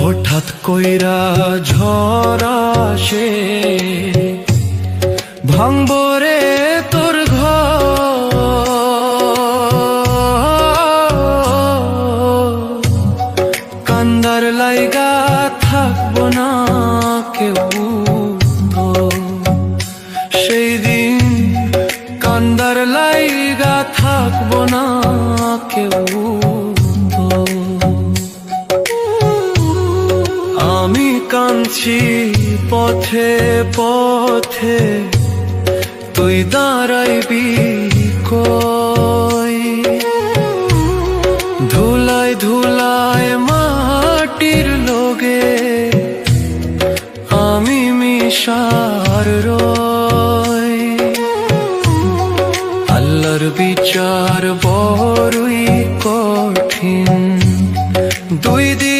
হঠাৎ কইরা ঝড় আসে ভাঙবরে তোর ঘর কান্দার লাইগা থাকব না কেউ। সেই দিন কান্দার লাইগা থাকব না কেউ কাঁদছি পথে পথে। তুই দাঁড়াইবি কই? ধুলাই ধুলায় মাটির লোগে আমি মিশার রয়। আল্লাহর বিচার বড়ই কঠিন। দুই দিন